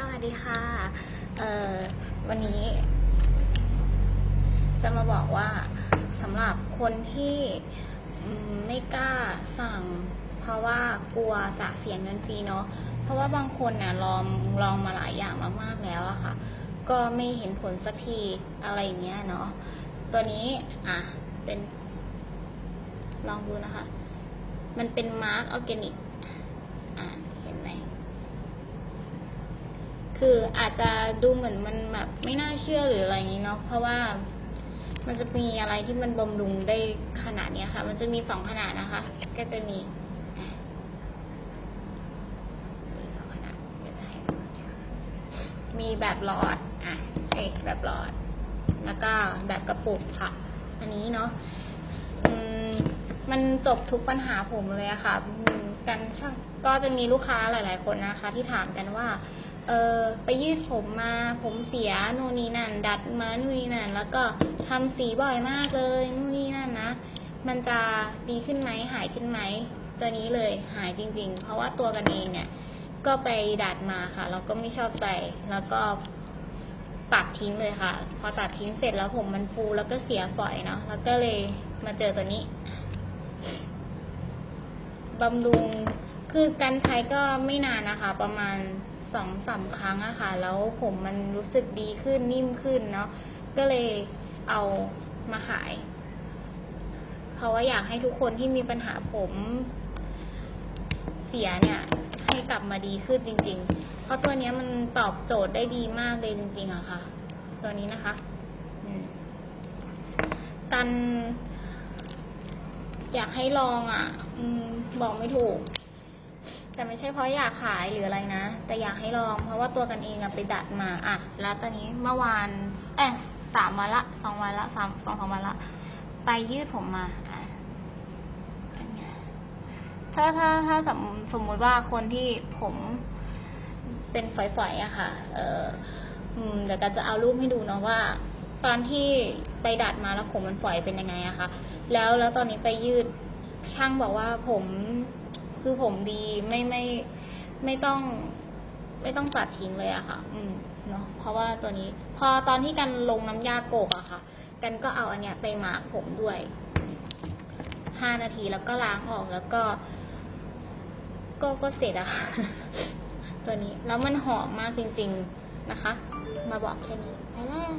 สวัสดีค่ะ เอ่อ วันนี้ จะมาบอกว่าสำหรับคนที่ไม่กล้าสั่ง เพราะว่ากลัวจะเสียเงินฟรีเนาะ เพราะว่าบางคนน่ะลองลองมาหลายอย่างมากๆแล้วอะค่ะ ก็ไม่เห็นผลสักทีอะไรอย่างเงี้ยเนาะ ตัวนี้อะเป็น ลองดูนะคะ มันเป็นมาร์กออร์แกนิก อ่านเห็นไหม คืออาจจะดูเหมือนมันแบบไม่น่าเชื่อหรืออะไรอย่างนี้เนาะเพราะว่ามันจะมีอะไรที่มันบำรุงได้ขนาดนี้ค่ะ มันจะมีสองขนาดนะคะ ก็จะมีสองขนาดจะให้ดูมีแบบหลอดอะเอ้แบบหลอด แล้วก็แบบกระปุกค่ะ อันนี้เนาะมมันจบทุกปัญหาผมเลยอะค่ะกันช่างก็จะมีลูกค้าหลาย ๆ คนนะคะ ที่ถามกันว่า เออไปยืดผมมาผมเสียนู่นนี่นั่น ดัดมานู่นนี่นั่น แล้วก็ทำสีบ่อยมากเลยนู่นนี่นั่นนะ มันจะดีขึ้นไหมหายขึ้นไหมตัวนี้เลยหายจริง ๆ เพราะว่าตัวกันเองเนี่ยก็ไปดัดมาค่ะแล้วก็ไม่ชอบใจแล้วก็ตัดทิ้งเลยค่ะ พอตัดทิ้งเสร็จแล้วผมมันฟูแล้วก็เสียฝอยเนาะแล้วก็เลยมาเจอตัวนี้บำรุงคือการใช้ก็ไม่นานนะคะ ประมาณ สองสามครั้งอะค่ะ แล้วผมมันรู้สึกดีขึ้นนิ่มขึ้นเนาะก็เลยเอามาขาย เพราะว่าอยากให้ทุกคนที่มีปัญหาผมเสียเนี่ยให้กลับมาดีขึ้นจริง ๆ เพราะตัวนี้มันตอบโจทย์ได้ดีมากเลยจริง ๆอะค่ะ ตัวนี้นะคะกัน อยากให้ลองอะอืมบอกไม่ถูก แต่ไม่ใช่เพราะอยากขายหรืออะไรนะ แต่อยากให้ลอง เพราะว่าตัวกันเองอะไปดัดมาอะแล้วตอนนี้เมื่อวานเอ๊ะสามวันละสองวันละสามสองสามวันละ ไปยืดผมมาอะถ้าถ้าถ้าสมสมมติว่าคนที่ผมเป็นฝอยๆอะค่ะ เออเดี๋ยวกันจะเอารูปให้ดูเนาะว่า ตอนที่ไปดัดมาแล้วผมมันฝอยเป็นยังไงอะค่ะ แล้วแล้วตอนนี้ไปยืดช่างบอกว่าผม คือผมดีไม่ไม่ไม่ต้อง ไม่ต้องตัดทิ้งเลยอะค่ะ อืมเนาะเพราะว่าตัวนี้ พอตอนที่กันลงน้ำยาโกกอะค่ะ กันก็เอาอันเนี้ยไปหมาร์กผมด้วยห้านาทีแล้วก็ล้างออกแล้วก็ ก็ก็เสร็จอะค่ะ ตัวนี้แล้วมันหอมมากจริง ๆนะคะ มาบอกแค่นี้ไปแล้ว